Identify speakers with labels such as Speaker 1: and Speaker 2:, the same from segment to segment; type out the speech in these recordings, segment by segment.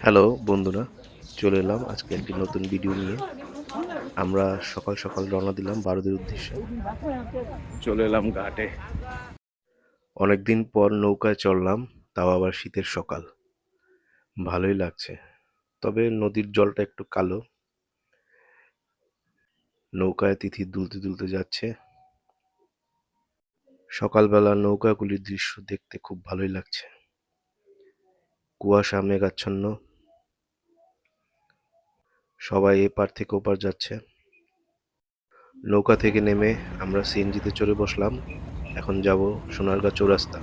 Speaker 1: Hello, বন্ধুরা, চলে এলাম আজকে একটি নতুন ভিডিও নিয়ে। আমরা সকাল সকাল রওনা দিলাম বারোদের উদ্দেশ্যে। চলে এলাম ঘাটে। অনেকদিন পর নৌকায় চললাম তাও আবার শীতের সকাল। ভালোই লাগছে। তবে নদীর জলটা একটু কালো। নৌকায় তিথি দুলতে দুলতে যাচ্ছে। সকালবেলা নৌকাগুলির দৃশ্য দেখতে খুব ভালোই লাগছে। কুয়াশা মেঘাচ্ছন্ন। সবাই এপার থেকে ওপার যাচ্ছে। নৌকা থেকে নেমে আমরা সিএনজিতে চড়ে বসলাম। এখন যাব সোনারগাঁ চৌরাস্তা।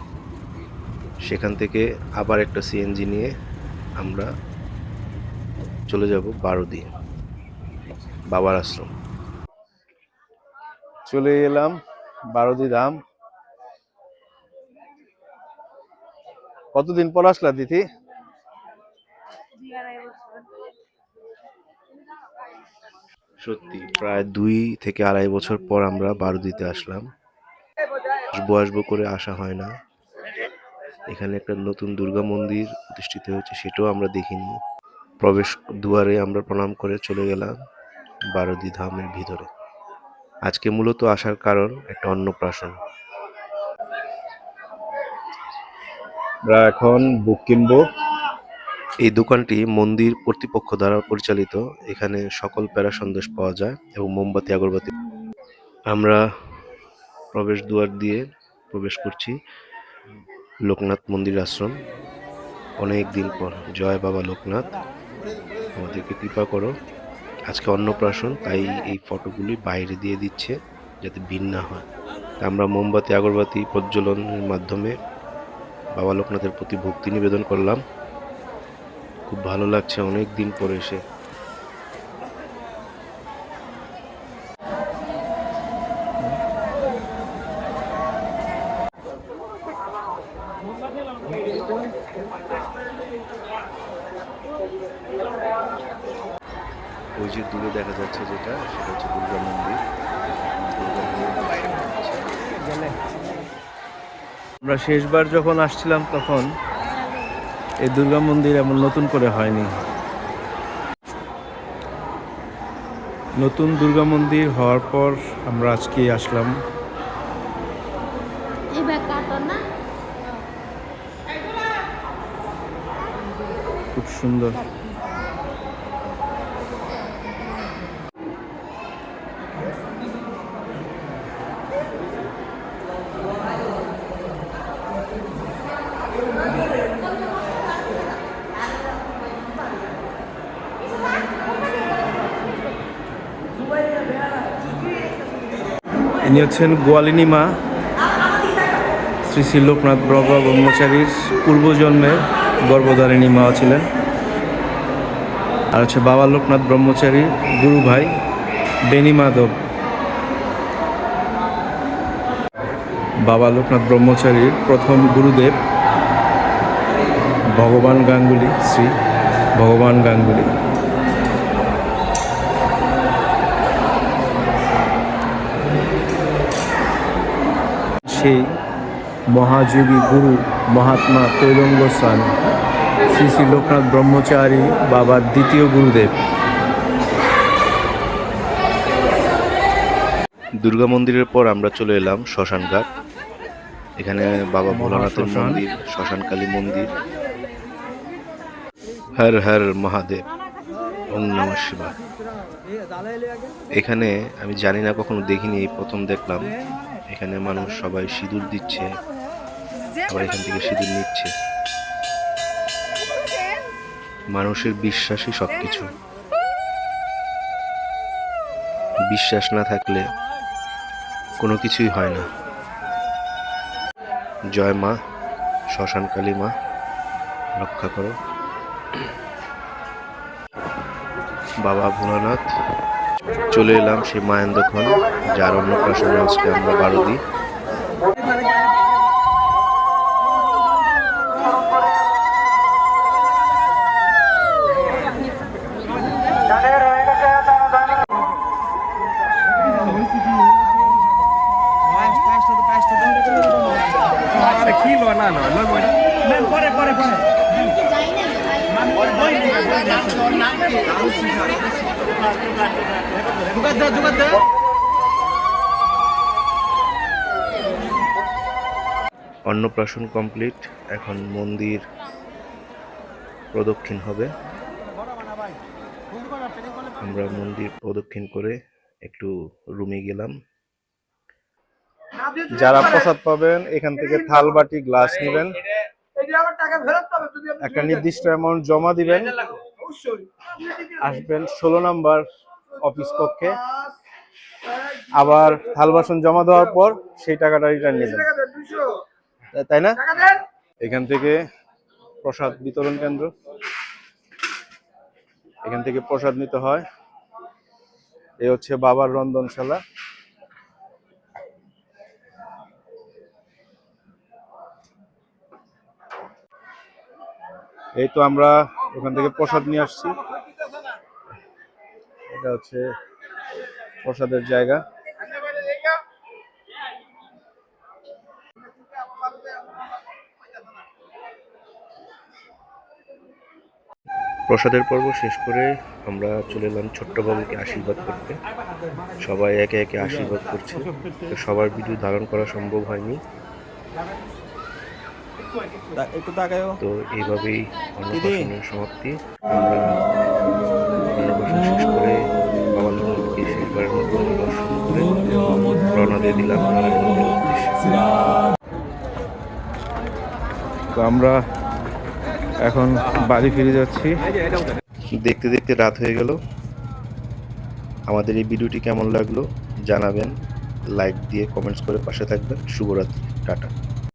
Speaker 1: সেখান থেকে আবার একটা সিএনজি নিয়ে আমরা চলে যাব বারোদি বাবার আশ্রম। চলে এলাম বারোদি ধাম। কতদিন পর আসলা দিদি? সত্যি, প্রায় দুই থেকে আড়াই বছর পর আমরা বারুদিতে আসলাম। আসব আসব করে আসা হয় না। এখানে একটা নতুন দুর্গা মন্দির প্রতিষ্ঠিত হয়েছে, সেটাও আমরা দেখিনি। প্রবেশ দুয়ারে আমরা প্রণাম করে চলে গেলাম বারুদি ধামের ভিতরে। আজকে মূলত আসার কারণ একটা অন্নপ্রাশন। আমরা এখন বুক কিনবো। এই দোকানটি মন্দির কর্তৃপক্ষ দ্বারা পরিচালিত। এখানে সকল প্যারা সন্দেশ পাওয়া যায় এবং মোমবাতি, আগরবাতি। আমরা প্রবেশ দুয়ার দিয়ে প্রবেশ করছি। লোকনাথ মন্দির আশ্রম। অনেক দিন পর। জয় বাবা লোকনাথ। আমাদেরকে কৃপা করো। আজকে অন্নপ্রাশন, তাই এই ফটোগুলি বাইরে দিয়ে দিচ্ছে যাতে ভিন্ন হয়। আমরা মোমবাতি, আগরবাতি প্রজ্বলনের মাধ্যমে বাবা লোকনাথের প্রতি ভক্তি নিবেদন করলাম। খুব ভালো লাগছে অনেক দিন পরে এসে ওই যে দূরে দেখা যাচ্ছে যেটা, সেটা হচ্ছে দুর্গা মন্দির।
Speaker 2: আমরা শেষবার যখন আসছিলাম তখন এই দুর্গা মন্দির এমন নতুন করে হয়নি। নতুন দুর্গা মন্দির হওয়ার পর আমরা আজকে আসলাম। খুব সুন্দর। ইনি হচ্ছেন গোয়ালিনী মা শ্রী শ্রী লোকনাথ বাবা ব্রহ্মচারীর পূর্বজন্মের গর্ভধারিণী মা ছিলেন। আর হচ্ছে বাবা লোকনাথ ব্রহ্মচারীর গুরু ভাই বেনি মাধব। বাবা লোকনাথ ব্রহ্মচারীর প্রথম গুরুদেব ভগবান গাঙ্গুলি, শ্রী ভগবান গাঙ্গুলি। সেই মহাযোগী গুরু মহাত্মা তৈলঙ্গ স্বামী শ্রী শ্রী লোকনাথ ব্রহ্মচারী বাবার দ্বিতীয় গুরুদেব।
Speaker 1: দুর্গা মন্দিরের পর আমরা চলে এলাম শ্মশান ঘাট এখানে বাবা ভোলানাথের। মন্দির শ্মশানকালী মন্দির। হর হর মহাদেব। ওম নম শিবায়। এখানে আমি জানি না, কখনো দেখিনি, এই প্রথম দেখলাম। এখানে মানুষ সবাই সিঁদুর দিচ্ছে, আবার এখান থেকে সিঁদুর নিচ্ছে। মানুষের বিশ্বাসই সবকিছু। বিশ্বাস না থাকলে কোনো কিছুই হয় না। জয় মা, শ্মশানকালী মা, রক্ষা করো। বাবা ভোলানাথ। চলে এলাম সেই মায়েন্দ্রক্ষণ যার অন্নপ্রাশনে আজকে আমরা বারো দিই
Speaker 3: যাই না ভাই
Speaker 1: অন্নপ্রাশন কমপ্লিট, এখন মন্দির প্রদক্ষিণ হবে। আমরা মন্দির প্রদক্ষিণ করে একটু রুমে গেলাম।
Speaker 2: যারা প্রসাদ পাবেন, এখান থেকে থাল বাটি গ্লাস নেবেন। একটা নির্দিষ্ট অ্যামাউন্ট জমা দিবেন। আসবেন ষোলো নাম্বার অফিস কক্ষে। আবার থাল বাসন জমা দেওয়ার পর সেই টাকাটা রিটার্ন নেবেন তাই না? এখান থেকে প্রসাদ বিতরণ কেন্দ্র। এখান থেকে প্রসাদ নিতে হয়। এই হচ্ছে বাবার রন্ধনশালা। এই তো আমরা ওখান থেকে প্রসাদ নিয়ে আসছি। এটা হচ্ছে প্রসাদের জায়গা।
Speaker 1: প্রসাদের পর্ব শেষ করে আমরা চলে এলাম ছোট্টবাবুকে আশীর্বাদ করতে। সবাই একে একে আশীর্বাদ করছে। তো সবার ভিডিও ধারণ করা সম্ভব হয়নি।
Speaker 2: একটু তাকায়ও।
Speaker 1: তো এইভাবেই অন্নপ্রাশনের সমাপ্তি। আমরা অন্নপ্রাশন শেষ করে বাবার মন্দিরকে শেষবারের মতো দর্শন করে রওনা দিয়ে দিলাম
Speaker 2: তো আমরা এখন বাড়ি ফিরে যাচ্ছি।
Speaker 1: দেখতে দেখতে রাত হয়ে গেল। আমাদের এই ভিডিওটি কেমন লাগল জানাবেন। লাইক দিয়ে কমেন্টস করে পাশে থাকবেন। শুভরাত্রি। টাটা।